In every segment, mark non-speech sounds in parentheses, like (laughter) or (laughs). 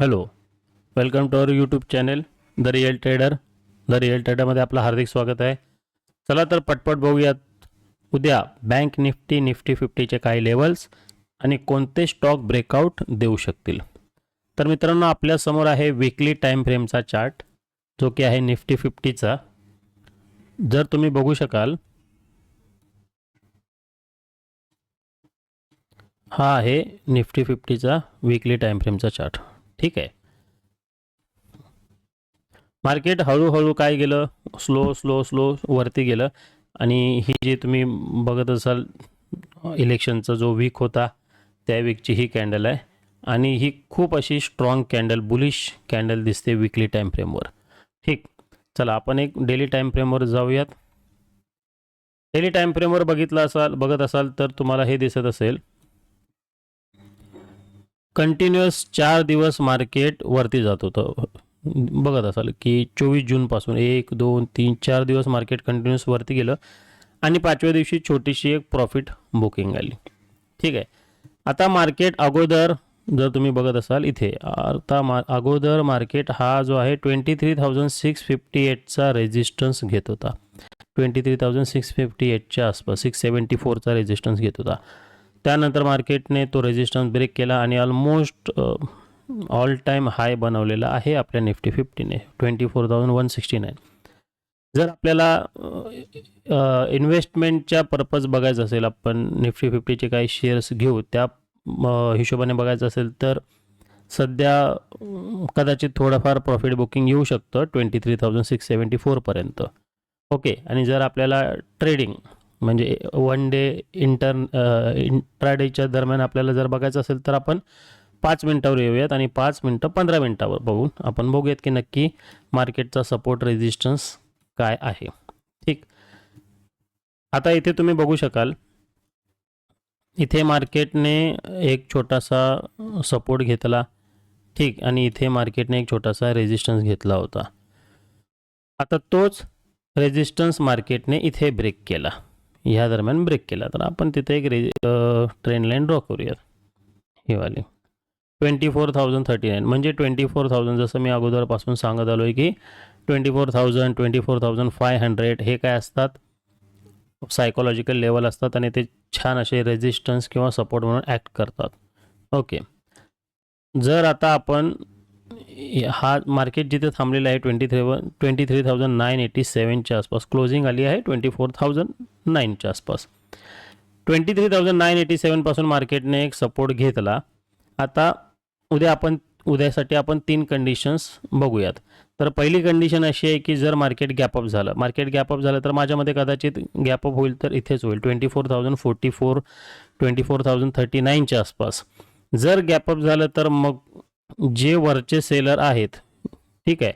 Hello welcome to our YouTube channel the real trader. The real ट्रेडरमध्ये आपलं हार्दिक स्वागत आहे. चला तर पटपट बघूयात. उद्या बँक निफ्टी निफ्टी फिफ्टीचे काही लेवल्स आणि कोणते स्टॉक ब्रेकआउट देऊ शकतील. तर मित्रांनो आपल्यासमोर आहे विकली टाईम फ्रेमचा चार्ट जो की आहे निफ्टी फिफ्टीचा. जर तुम्ही बघू शकाल हा आहे निफ्टी फिफ्टीचा विकली टाईम फ्रेमचा चार्ट ठीक आहे. मार्केट हळूहळू काय गेलं? स्लो स्लो स्लो वरती गेलं. आणि ही जी तुम्ही बघत असाल इलेक्शनचा जो वीक होता त्या वीकची ही कॅन्डल आहे. आणि ही खूप अशी स्ट्रॉंग कॅन्डल बुलिश कॅन्डल दिसते विकली टाईम फ्रेमवर ठीक. चला आपण एक डेली टाईम फ्रेमवर जाऊयात. डेली टाईम फ्रेमवर बघितलं असाल बघत असाल तर तुम्हाला हे दिसत असेल कंटिन्युअस चार दिवस मार्केट वरती जात होतं. बघत असाल की चोवीस जूनपासून एक दोन तीन चार दिवस मार्केट कंटिन्युअस वरती गेलं आणि पाचव्या दिवशी छोटीशी एक प्रॉफिट बुकिंग आली. ठीक आहे. आता मार्केट अगोदर जर तुम्ही बघत असाल इथे आता मा अगोदर मार्केट हा जो आहे twenty three thousand six fifty एटचा resistance घेत होता. Twenty three thousand six fifty एटच्या आसपास सिक्स सेवन्टी फोरचा रेजिस्टन्स घेत होता. त्यानंतर मार्केटने तो रेजिस्टन्स ब्रेक केला आणि ऑलमोस्ट ऑल टाईम हाय बनवलेला आहे आपल्या Nifty फिफ्टीने twenty four thousand one sixty nine जर आपल्याला इन्व्हेस्टमेंटच्या पर्पज बघायचं असेल आपण निफ्टी फिफ्टीचे काही शेअर्स घेऊ त्या हिशोबाने बघायचं असेल तर सध्या कदाचित थोडंफार प्रॉफिट बुकिंग येऊ शकतं twenty three thousand six seventy फोरपर्यंत okay आणि जर आपल्याला ट्रेडिंग म्हणजे वन डे इंटर इंट्राडेच्या दरम्यान आपल्याला जर बघायचं असेल तर आपण पाच मिनटावर येऊयात आणि पाच मिनटं पंधरा मिनटावर बघून आपण बघूयात की नक्की मार्केटचा सपोर्ट रेजिस्टन्स काय आहे. ठीक. आता इथे तुम्ही बघू शकाल. इथे मार्केटने एक छोटासा सपोर्ट घेतला. ठीक. आणि इथे मार्केटने एक छोटासा रेजिस्टन्स घेतला होता. आता तोच रेजिस्टन्स मार्केटने इथे ब्रेक केला. ह्या दरम्यान ब्रेक केला. तर आपण तिथे एक रे ट्रेन लाईन ड्रॉ करूयात. ही वाली. Twenty four thousand thirty nine म्हणजे ट्वेंटी फोर थाउजंड जसं मी अगोदरपासून सांगत आलो आहे की twenty four thousand twenty four thousand five hundred हे काय असतात? सायकोलॉजिकल लेवल असतात आणि ते छान असे रेजिस्टन्स किंवा सपोर्ट म्हणून ॲक्ट करतात. ओके जर आता आपण हा मार्केट जिथे थांबलेला आहे twenty three one twenty three thousand nine eighty सेवनच्या आसपास. क्लोजिंग आली आहे ट्वेंटी फोर थाउजंड नाईनच्या आसपास. Twenty three thousand nine eighty सेवनपासून मार्केटने एक सपोर्ट घेतला. आता उद्या आपण उद्यासाठी आपण तीन कंडिशन्स बघूयात. तर पहिली कंडिशन अशी आहे की जर मार्केट गॅपअप झालं मार्केट गॅपअप झालं तर माझ्यामध्ये कदाचित गॅपअप होईल तर इथेच होईल twenty four thousand forty four twenty four thousand thirty नाईनच्या आसपास. जर गॅपअप झालं तर मग जे वरचे सेलर आहेत ठीक आहे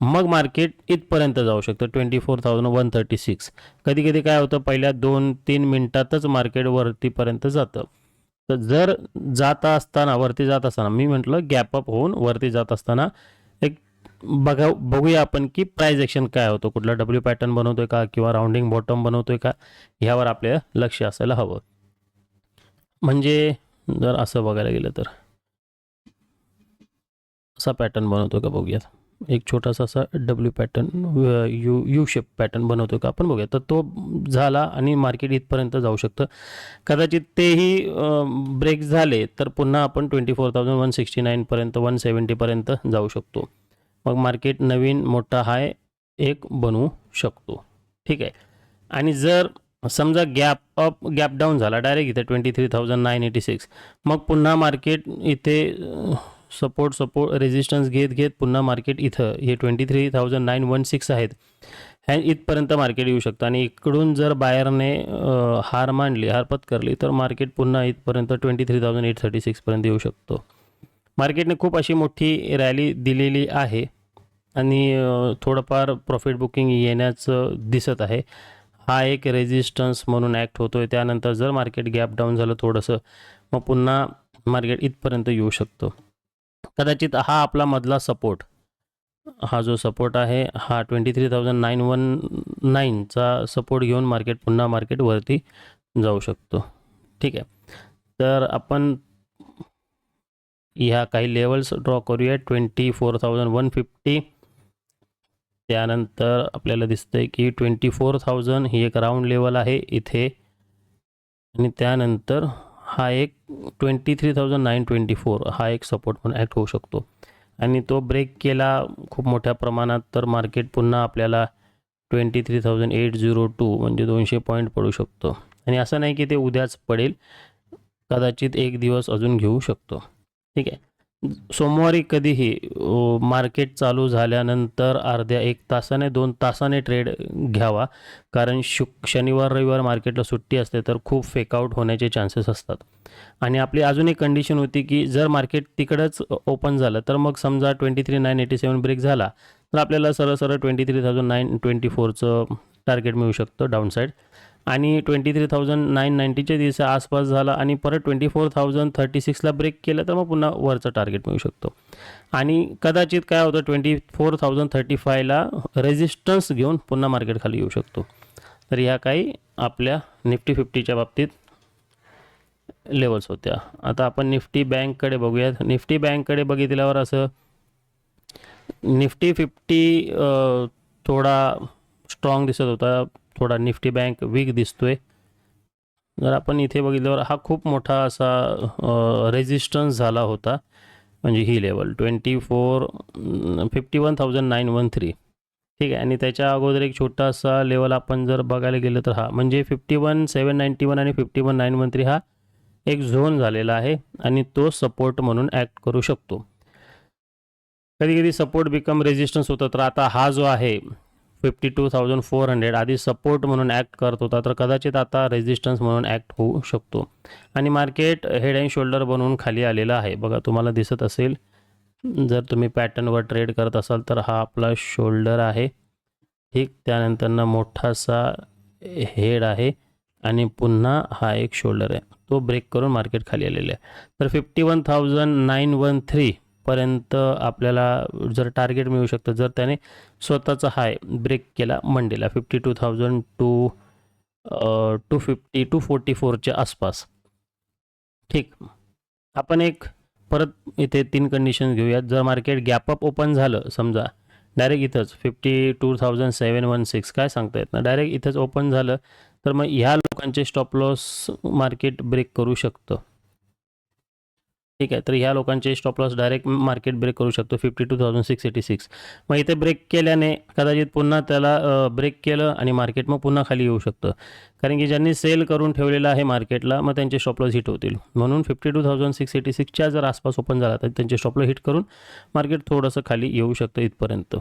मग मार्केट इथपर्यंत जाऊ शकतं twenty four thousand one thirty six. कधी कधी काय होतं पहिल्या दोन तीन मिनटातच मार्केट वरतीपर्यंत जातं. तर जर जात असताना वरती जात असताना मी म्हटलं गॅपअप होऊन वरती जात असताना एक बघा बघूया आपण की प्राईज ॲक्शन काय होतं कुठला डब्ल्यू पॅटर्न बनवतोय का किंवा राऊंडिंग बॉटम बनवतोय का ह्यावर आपल्याला लक्ष असायला हवं. म्हणजे जर असं बघायला गेलं तर. असा पॅटर्न बनवतो का बघूयात. एक छोटासा असा W pattern U U shape pattern बनवतो का आपण बघूया तर तो झाला आणि मार्केट इथपर्यंत जाऊ शकतं. कदाचित तेही ब्रेक झाले तर पुन्हा आपण twenty four thousand one sixty नाईनपर्यंत one सेवन्टीपर्यंत जाऊ शकतो. मग मार्केट नवीन मोठा हाय एक बनवू शकतो. ठीक आहे. आणि जर समजा गॅप अप गॅप डाऊन झाला डायरेक्ट इथे twenty three thousand nine eighty six मग पुन्हा मार्केट इथे सपोर्ट सपोर्ट रेजिस्टन्स घेत घेत पुन्हा मार्केट इथं. हे twenty three thousand nine one six आहेत. ह्या इथपर्यंत मार्केट येऊ शकतं. आणि इकडून जर बायरने हार मांडली हार पत्करली तर मार्केट पुन्हा इथपर्यंत twenty three thousand eight thirty सिक्सपर्यंत येऊ शकतो. मार्केटने खूप अशी मोठी रॅली दिलेली आहे. आणि थोडंफार प्रॉफिट बुकिंग येण्याचं दिसत आहे. हा एक रेजिस्टन्स म्हणून ॲक्ट होतो आहे त्यानंतर जर मार्केट गॅप डाऊन झालं थोडंसं मग पुन्हा मार्केट इथपर्यंत येऊ शकतो. कदाचित हा आपला मधला सपोर्ट हा जो सपोर्ट आहे हा twenty three thousand nine one नाईनचा support घेऊन मार्केट पुन्हा मार्केट वरती जाऊ शकतो. ठीक आहे. तर आपण ह्या काही लेवल्स ड्रॉ करूया. Twenty four thousand one fifty त्यानंतर आपल्याला दिसतंय की ट्वेंटी फोर थाउजंड ही एक राऊंड लेवल आहे इथे. आणि त्यानंतर हा एक twenty three thousand nine twenty four हा एक सपोर्ट म्हणून ॲक्ट होऊ शकतो. आणि तो ब्रेक केला खूप मोठ्या प्रमाणात तर मार्केट पुन्हा आपल्याला twenty three thousand eight zero two म्हणजे दोनशे पॉईंट पडू शकतो. आणि असं नाही की ते उद्याच पडेल. कदाचित एक दिवस अजून घेऊ शकतो. ठीक आहे. सोमवारी कधीही मार्केट चालू झाल्यानंतर अर्ध्या एक तासाने दोन तासाने ट्रेड घ्यावा. कारण शुक शनिवार रविवार मार्केटला सुट्टी असते तर खूप फेकआउट होण्याचे चान्सेस असतात. आणि आपली अजून एक कंडिशन होती की जर मार्केट तिकडंच ओपन झालं तर मग समजा twenty three nine eighty seven break झाला तर आपल्याला सरळ सरळ twenty three thousand nine twenty फोरचं target मिळू शकतं डाऊनसाईड आणि ट्वेंटी थ्री थाउजंड नाईन नाईन्टीच्या दिवसा आसपास झाला आणि परत ट्वेंटी फोर थाउजंड थर्टी सिक्सला ब्रेक केलं तर मग पुन्हा वरचं टार्गेट मिळू शकतो. आणि कदाचित काय होतं ट्वेंटी फोर थाउजंड थर्टी फायला रेजिस्टन्स घेऊन पुन्हा मार्केट खाली येऊ शकतो. तर ह्या काही आपल्या निफ्टी फिफ्टीच्या बाबतीत लेवल्स होत्या. आता आपण निफ्टी बँककडे बघूयात. निफ्टी बँककडे बघितल्यावर असं निफ्टी फिफ्टी थोडा स्ट्रॉंग दिसत होता. थोडा निफ्टी बँक वीक दिसतोय. जर आपण इथे बघितल्यावर हा खूप मोठा असा रेजिस्टन्स झाला होता. म्हणजे ही level twenty four fifty one thousand nine one three ठीक आहे. आणि त्याच्या अगोदर एक छोटासा लेवल आपण जर बघायला गेलं तर हा म्हणजे fifty one seven ninety one आणि fifty one nine one three हा एक झोन झालेला आहे आणि तो सपोर्ट म्हणून ॲक्ट करू शकतो. कधी कधी सपोर्ट बिकम रेजिस्टन्स होतं. तर आता हा जो आहे fifty two thousand four hundred आधी सपोर्ट म्हणून ॲक्ट करत होता तर कदाचित आता रेजिस्टन्स म्हणून ॲक्ट होऊ शकतो. आणि मार्केट हेड अँड शोल्डर बनवून खाली आलेलं आहे. बघा तुम्हाला दिसत असेल जर तुम्ही पॅटर्नवर ट्रेड करत असाल तर हा आपला शोल्डर आहे. ठीक त्यानंतरनं मोठासा हेड आहे आणि पुन्हा हा एक शोल्डर आहे. तो ब्रेक करून मार्केट खाली आलेला आहे. तर fifty one thousand nine one three पर्यंत आपल्याला जर टार्गेट मिळू शकतं जर त्याने स्वतःचा हाय ब्रेक केला मंडेला fifty two thousand two two fifty two forty फोरच्या आसपास. ठीक. आपण एक परत इथे तीन कंडिशन घेऊयात. जर मार्केट गॅपअप ओपन झालं समजा डायरेक्ट इथंच fifty two thousand seven one six काय सांगता येत ना डायरेक्ट इथंच ओपन झालं तर मग ह्या लोकांचे स्टॉप लॉस मार्केट ब्रेक करू शकतं. ठीक आहे. तर ह्या लोकांचे stop loss direct market break करू शकतो. Fifty two thousand six eighty six मग इथे ब्रेक केल्याने कदाचित पुन्हा त्याला ब्रेक केलं आणि मार्केट मग पुन्हा खाली येऊ शकतं. कारण की ज्यांनी सेल करून ठेवलेलं आहे मार्केटला मग त्यांचे स्टॉप लॉस हिट होतील. म्हणून fifty two thousand six eighty सिक्सच्या जर आसपास ओपन झाला तर त्यांचे स्टॉप लॉस हिट करून मार्केट थोडंसं खाली येऊ शकतं इथपर्यंत.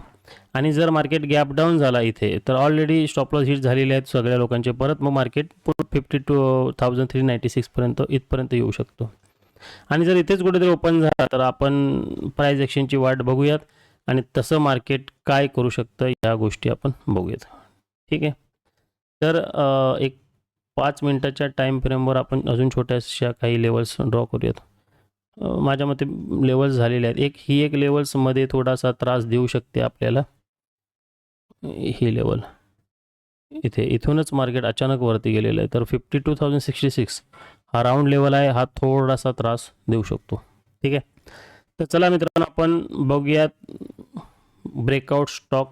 आणि जर मार्केट गॅप डाऊन झाला इथे तर ऑलरेडी स्टॉप लॉस हिट झालेले आहेत सगळ्या लोकांचे. परत मग market fifty two thousand three ninety सिक्सपर्यंत इथपर्यंत येऊ शकतो. आणि जर इथेच कुठेतरी ओपन झाला तर आपण प्राईज एक्शनची वाट बघूयात. आणि तसं मार्केट काय करू शकतं या गोष्टी आपण बघूयात. ठीक आहे? तर एक पाच मिनटाच्या टाईम फ्रेमवर आपण अजून छोट्याशा काही लेवल्स ड्रॉ करूयात. माझ्या मते लेवल्स झालेले आहेत. एक ही एक लेवल्समध्ये थोडासा त्रास देऊ शकते आपल्याला. ही लेवल इथे इथूनच मार्केट अचानक वरती गेलेलं आहे. तर fifty two thousand sixty six हा राऊंड लेवल आहे हा थोडासा त्रास देऊ शकतो. ठीक आहे? तर चला मित्रांनो आपण बघूयात ब्रेकआउट स्टॉक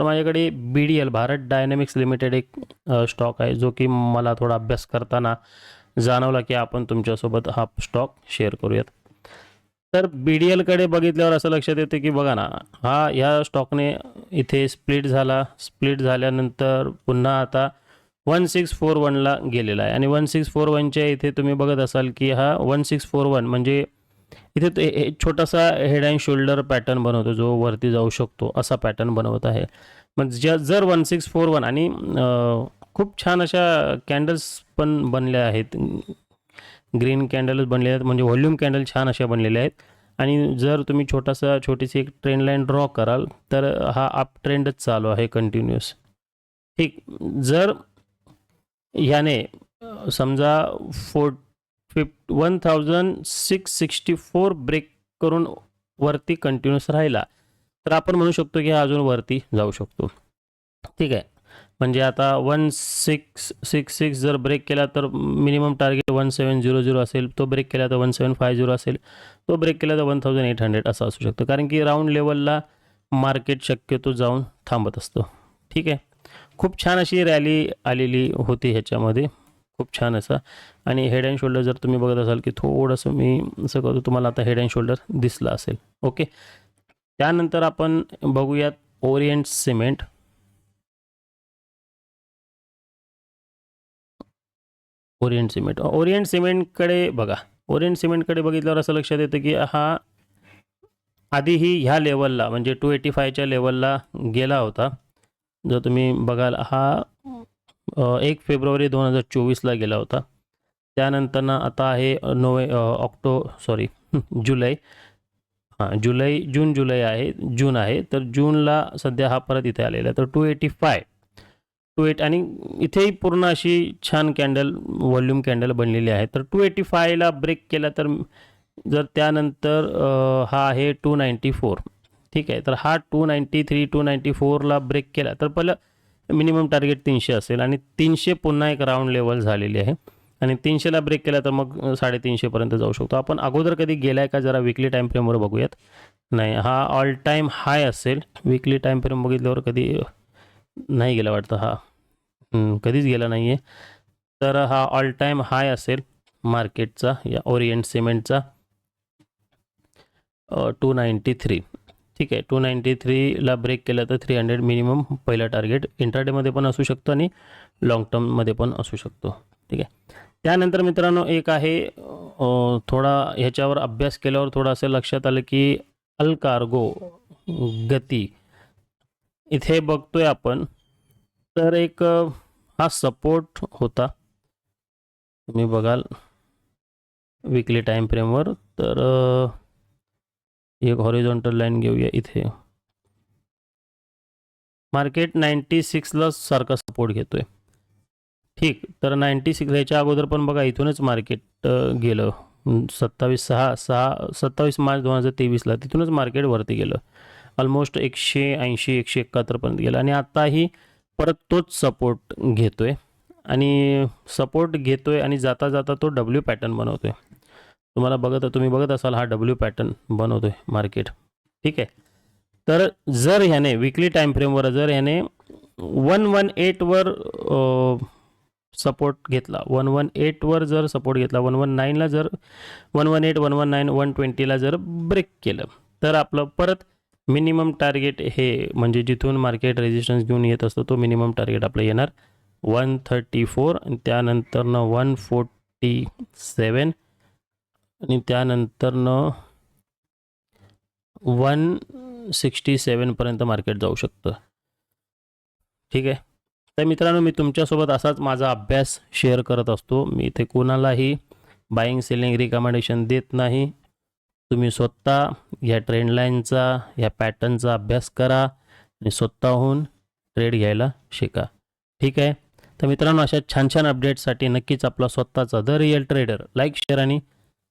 तर माझ्याकडे B D L Bharat dynamics limited एक स्टॉक आहे जो की मला थोडा अभ्यास करताना जाणवला की आपण तुमच्यासोबत हा स्टॉक शेअर करूयात. तर बी डी एलकडे बघितल्यावर असं लक्षात येतं की बघा ना हा ह्या स्टॉकने इथे स्प्लिट झाला. स्प्लिट झाल्यानंतर पुन्हा आता वन सिक्स फोर वनला गेलेला आहे. आणि वन सिक्स फोर वनच्या इथे तुम्ही बघत असाल की हा वन सिक्स फोर वन म्हणजे इथे तो हे- छोटासा हेड अँड शोल्डर पॅटर्न बनवतो जो वरती जाऊ शकतो असा पॅटर्न बनवत आहे. मग ज्या जर वन सिक्स फोर वन आणि खूप छान अशा कॅन्डल्स पण बनल्या आहेत. ग्रीन कॅन्डल्स बनले आहेत म्हणजे व्हॉल्यूम कॅन्डल छान अशा बनलेल्या आहेत. आणि जर तुम्ही छोटासा छोटीशी एक ट्रेंड लाईन ड्रॉ कराल तर हा अप ट्रेंडच चालू आहे कंटिन्युअस ठीक. जर ह्याने समजा four fifty one thousand six sixty four break करून वरती कंटिन्युअस राहिला तर आपण म्हणू शकतो की हा अजून वरती जाऊ शकतो. ठीक आहे. म्हणजे आता वन सिक्स सिक्स सिक्स जर ब्रेक केला तर minimum target one seven zero zero असेल तो ब्रेक केला तर वन सेवन फाय झिरो असेल तो ब्रेक केला तर वन थाउजंड एट हंड्रेड असं असू शकतं. कारण की राऊंड लेवलला मार्केट शक्यतो जाऊन थांबत असतं. ठीक आहे. खूप छान अशी रॅली आलेली होती ह्याच्यामध्ये. खूप छान असा. आणि हेड अँड शोल्डर जर तुम्ही बघत असाल की थोडंसं मी असं करतो तुम्हाला आता हेड अँड शोल्डर दिसला असेल. ओके त्यानंतर आपण बघूयात orient cement orient cement orient सिमेंटकडे बघा. ओरिएंट सिमेंटकडे बघितल्यावर असं लक्षात येतं की हा आधीही ह्या लेवलला म्हणजे टू एटी फायच्या लेवलला गेला होता. जर तुम्ही बघाल हा एक फेब्रुवारी दोन हजार चोवीसला गेला होता. त्यानंतरनं आता आहे नोवे ऑक्टो सॉरी (laughs) जुलै. हां जुलै जून जुलै आहे जून आहे. तर जूनला सध्या हा परत इथे आलेला आहे. तर two eighty five two eight आणि इथेही पूर्ण अशी छान कॅन्डल व्हॉल्यूम कॅन्डल बनलेली आहे. तर टू एटी फायला ब्रेक केला तर जर त्यानंतर हा आहे टू नाईंटी फोर ठीक आहे. तर हा two ninety three two ninety फोरला ब्रेक केला. तर पहिलं मिनिमम टार्गेट तीनशे असेल आणि तीनशे पुन्हा एक राऊंड लेवल झालेली आहे. आणि तीनशेला ब्रेक केला तर मग साडेतीनशेपर्यंत जाऊ शकतो. आपण अगोदर कधी गेला आहे का जरा विकली टाईम फ्रेमवर बघूयात. नाही हा ऑल टाईम हाय असेल. विकली टाईम फ्रेम बघितल्यावर कधी नाही गेला वाटतं हा. कधीच गेला नाही आहे तर हा ऑल टाईम हाय असेल मार्केटचा या ओरिएंट सिमेंटचा टू नाईंटी थ्री ठीक आहे. टू नाईंटी थ्रीला ब्रेक केला तर थ्री हंड्रेड मिनिमम पहिला टार्गेट इंट्राडेमध्ये पण असू शकतो आणि लाँग टर्ममध्ये पण असू शकतो. ठीक आहे. त्यानंतर मित्रांनो एक आहे थोडा ह्याच्यावर अभ्यास केल्यावर थोडं असं लक्षात आलं की अल कार्गो गती इथे बघतोय आपण. तर एक हा सपोर्ट होता. तुम्ही बघाल. विकली टाईम फ्रेमवर तर एक हॉरिझॉन्टल लाईन घेऊया इथे. मार्केट नाईन्टी सिक्सला सारखा सपोर्ट घेतोय. ठीक तर नाईन्टी सिक्स ह्याच्या अगोदर पण बघा इथूनच मार्केट गेलं. सत्तावीस सहा सहा सत्तावीस मार्च दोन हजार तेवीसला तिथूनच मार्केट वरती गेलं. ऑलमोस्ट एकशे ऐंशी एकशे एकाहत्तरपर्यंत गेलं. आणि आताही परत तोच सपोर्ट घेतोय. आणि सपोर्ट घेतोय आणि जाता जाता तो डब्ल्यू पॅटर्न बनवतोय. तुम्हाला बघत तुम्ही बघत असाल हा डब्ल्यू पॅटर्न बनवतो आहे मार्केट ठीक आहे? तर जर ह्याने विकली टाईम फ्रेमवर जर ह्याने वन वन एटवर सपोर्ट घेतला वन वन एटवर जर सपोर्ट घेतला वन वन नाईनला जर one one eight one one nine one ट्वेंटीला जर ब्रेक केलं तर आपलं परत मिनिमम टार्गेट हे म्हणजे जिथून मार्केट रेजिस्टन्स घेऊन येत असतो तो मिनिमम टार्गेट आपलं येणार वन थर्टी फोर आणि त्यानंतरनं वन फोर्टी सेवन आणि त्यानंतरनं वन सिक्स्टी सेवनपर्यंत मार्केट जाऊ शकतं. ठीक आहे? तर मित्रांनो मी तुमच्यासोबत असाच माझा अभ्यास शेअर करत असतो. मी इथे कोणालाही बाईंग सेलिंग रिकमेंडेशन देत नाही. तुम्ही स्वतः या ट्रेंडलाईनचा ह्या या पॅटर्नचा अभ्यास करा आणि स्वतःहून ट्रेड घ्यायला शिका. ठीक आहे? तर मित्रांनो अशा छान छान अपडेट्ससाठी नक्कीच आपला स्वतःचा the real trader like share आणि